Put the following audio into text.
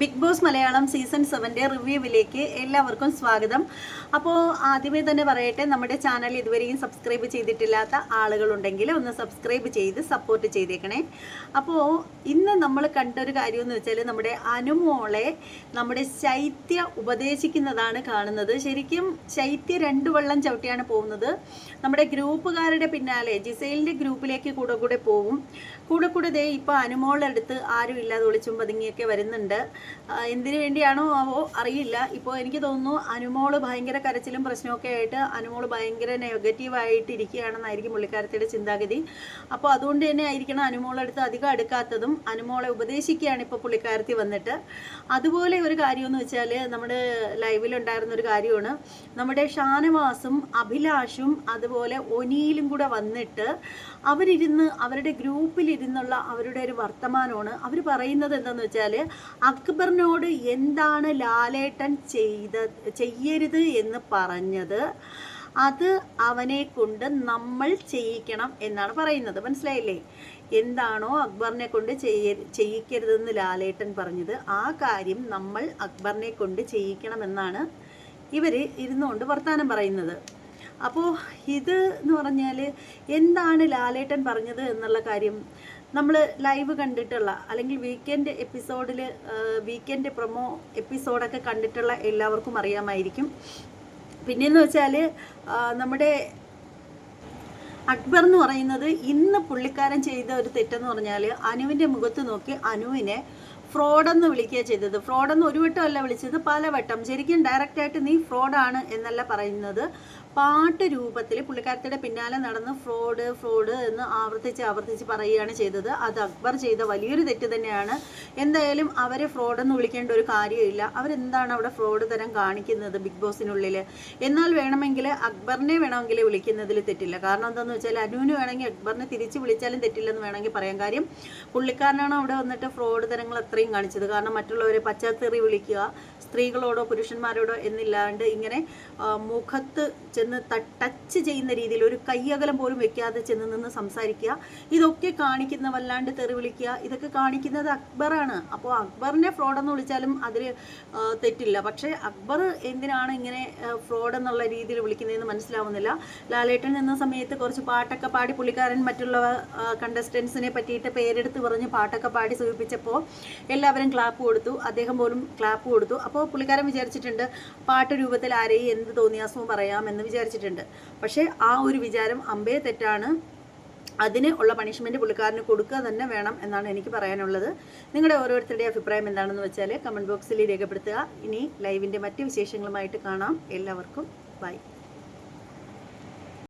Big Boss Malayalam season സെവന്റെ റിവ്യൂവിലേക്ക് എല്ലാവർക്കും സ്വാഗതം. അപ്പോൾ ആദ്യമേ തന്നെ പറയട്ടെ നമ്മുടെ ചാനൽ ഇതുവരെയും സബ്സ്ക്രൈബ് ചെയ്തിട്ടില്ലാത്ത ആളുകളുണ്ടെങ്കിൽ ഒന്ന് സബ്സ്ക്രൈബ് ചെയ്ത് സപ്പോർട്ട് ചെയ്തേക്കണേ. അപ്പോൾ ഇന്ന് നമ്മൾ കണ്ടൊരു കാര്യം എന്ന് വെച്ചാൽ നമ്മുടെ അനുമോളെ നമ്മുടെ ശൈത്യ ഉപദേശിക്കുന്നതാണ് കാണുന്നത്. ശരിക്കും ശൈത്യ രണ്ട് വെള്ളം ചവിട്ടിയാണ് പോകുന്നത്. നമ്മുടെ ഗ്രൂപ്പുകാരുടെ പിന്നാലെ ജിസൈലിന്റെ ഗ്രൂപ്പിലേക്ക് കൂടെ കൂടെ പോവും കൂടെ കൂടെ ദേ ഇപ്പോൾ അനുമോളെടുത്ത് ആരും ഇല്ലാതെ ഒളിച്ചും പതുങ്ങിയൊക്കെ വരുന്നുണ്ട്. എന്തിനു വേണ്ടിയാണോ ആവോ അറിയില്ല. ഇപ്പോൾ എനിക്ക് തോന്നുന്നു അനുമോൾ ഭയങ്കര കരച്ചിലും പ്രശ്നമൊക്കെ ആയിട്ട് അനുമോൾ ഭയങ്കര നെഗറ്റീവായിട്ട് ഇരിക്കുകയാണെന്നായിരിക്കും പുള്ളിക്കാരത്തിയുടെ ചിന്താഗതി. അപ്പോൾ അതുകൊണ്ട് തന്നെ ആയിരിക്കണം അനുമോളെടുത്ത് അധികം അടുക്കാത്തതും അനുമോളെ ഉപദേശിക്കുകയാണ് ഇപ്പോൾ പുള്ളിക്കാരത്തി വന്നിട്ട്. അതുപോലെ ഒരു കാര്യമെന്ന് വെച്ചാൽ നമ്മുടെ ലൈവിലുണ്ടായിരുന്ന ഒരു കാര്യമാണ്. നമ്മുടെ ഷാനവാസും അഭിലാഷും അതുപോലെ ഒനിയിലും കൂടെ വന്നിട്ട് അവരിരുന്ന് അവരുടെ ഗ്രൂപ്പിലിരുന്നുള്ള അവരുടെ ഒരു വർത്തമാനമാണ്. അവർ പറയുന്നത് എന്താണെന്ന് വെച്ചാൽ അക്ബറിനോട് എന്താണ് ലാലേട്ടൻ ചെയ്ത ചെയ്യരുത് എന്ന് പറഞ്ഞത് അത് അവനെ കൊണ്ട് നമ്മൾ ചെയ്യിക്കണം എന്നാണ് പറയുന്നത്. മനസ്സിലായില്ലേ? എന്താണോ അക്ബറിനെ കൊണ്ട് ചെയ്യ ചെയ്യിക്കരുതെന്ന് ലാലേട്ടൻ പറഞ്ഞത് ആ കാര്യം നമ്മൾ അക്ബറിനെ കൊണ്ട് ചെയ്യിക്കണമെന്നാണ് ഇവർ ഇരുന്നുകൊണ്ട് വർത്തമാനം പറയുന്നത്. അപ്പോൾ ഇത് എന്ന് പറഞ്ഞാൽ എന്താണ് ലാലേട്ടൻ പറഞ്ഞത് എന്നുള്ള കാര്യം നമ്മൾ ലൈവ് കണ്ടിട്ടുള്ള അല്ലെങ്കിൽ വീക്കെൻഡ് എപ്പിസോഡിൽ വീക്കെൻഡ് പ്രൊമോ എപ്പിസോഡൊക്കെ കണ്ടിട്ടുള്ള എല്ലാവർക്കും അറിയാമായിരിക്കും. പിന്നെയെന്ന് വെച്ചാൽ നമ്മുടെ അക്ബർ എന്ന് പറയുന്നത് ഇന്ന് പുള്ളിക്കാരൻ ചെയ്ത ഒരു തെറ്റെന്ന് പറഞ്ഞാൽ അനുവിന്റെ മുഖത്ത് നോക്കി അനുവിനെ ഫ്രോഡെന്ന് വിളിക്കുക ചെയ്തത്. ഫ്രോഡെന്ന് ഒരു വട്ടമല്ല വിളിച്ചത് പല വട്ടം ശരിക്കും ഡയറക്റ്റായിട്ട് നീ ഫ്രോഡാണ് എന്നല്ല പറയുന്നത്. പാട്ട് രൂപത്തിൽ പുള്ളിക്കാരത്തിയുടെ പിന്നാലെ നടന്ന് ഫ്രോഡ് ഫ്രോഡ് എന്ന് ആവർത്തിച്ച് ആവർത്തിച്ച് പറയുകയാണ് ചെയ്തത്. അത് അക്ബർ ചെയ്ത വലിയൊരു തെറ്റ് തന്നെയാണ്. എന്തായാലും അവരെ ഫ്രോഡെന്ന് വിളിക്കേണ്ട ഒരു കാര്യമില്ല. അവരെന്താണ് അവിടെ ഫ്രോഡ് തരം കാണിക്കുന്നത് ബിഗ് ബോസിനുള്ളിൽ എന്നാൽ വേണമെങ്കിൽ അക്ബറിനെ വേണമെങ്കിൽ വിളിക്കുന്നതിൽ തെറ്റില്ല. കാരണം എന്താണെന്ന് വെച്ചാൽ അനുവിന് വേണമെങ്കിൽ അക്ബറിനെ തിരിച്ച് വിളിച്ചാലും തെറ്റില്ലെന്ന് വേണമെങ്കിൽ പറയാം. കാര്യം പുള്ളിക്കാരനാണ് അവിടെ വന്നിട്ട് ഫ്രോഡ് തരങ്ങൾ അത്രയും കാണിച്ചത്. കാരണം മറ്റുള്ളവരെ പച്ചത്തെറി വിളിക്കുക സ്ത്രീകളോടോ പുരുഷന്മാരോടോ എന്നില്ലാണ്ട് ഇങ്ങനെ മുഖത്ത് ചെന്ന് ടച്ച് ചെയ്യുന്ന രീതിയിൽ ഒരു കയ്യകലം പോലും വെക്കാതെ ചെന്ന് നിന്ന് സംസാരിക്കുക. ഇതൊക്കെ കാണിക്കുന്ന വല്ലാണ്ട് തെറി വിളിക്കുക. ഇതൊക്കെ കാണിക്കുന്നത് അക്ബറാണ് അപ്പോൾ അക്ബറിനെ ഫ്രോഡെന്ന് വിളിച്ചാലും അതിൽ തെറ്റില്ല. പക്ഷേ അക്ബർ എന്തിനാണ് ഇങ്ങനെ ഫ്രോഡ് എന്നുള്ള രീതിയിൽ വിളിക്കുന്നതെന്ന് മനസ്സിലാവുന്നില്ല. ലാലേട്ടൻ നിന്ന സമയത്ത് കുറച്ച് പാട്ടൊക്കെ പാടി പുള്ളിക്കാരൻ മറ്റുള്ള കണ്ടസ്റ്റൻസിനെ പറ്റിയിട്ട് പേരെടുത്ത് പറഞ്ഞ് പാട്ടൊക്കെ പാടി സൂചിപ്പിച്ചപ്പോൾ എല്ലാവരും ക്ലാപ്പ് കൊടുത്തു. അദ്ദേഹം പോലും ക്ലാപ്പ് കൊടുത്തു. അപ്പോൾ പുള്ളിക്കാരൻ വിചാരിച്ചിട്ടുണ്ട് പാട്ട് രൂപത്തിൽ ആരെയും എന്ത് തോന്നിയാസവും പറയാമെന്ന് വിചാരിച്ചിട്ടുണ്ട്. പക്ഷേ ആ ഒരു വിചാരം അമ്പേ തെറ്റാണ്. അതിന് ഉള്ള പണിഷ്മെന്റ് പുള്ളിക്കാരന് കൊടുക്കുക തന്നെ വേണം എന്നാണ് എനിക്ക് പറയാനുള്ളത്. നിങ്ങളുടെ ഓരോരുത്തരുടെ അഭിപ്രായം എന്താണെന്ന് വെച്ചാൽ കമന്റ് ബോക്സിൽ രേഖപ്പെടുത്തുക. ഇനി ലൈവിന്റെ മറ്റ് വിശേഷങ്ങളുമായിട്ട് കാണാം. എല്ലാവർക്കും ബൈ.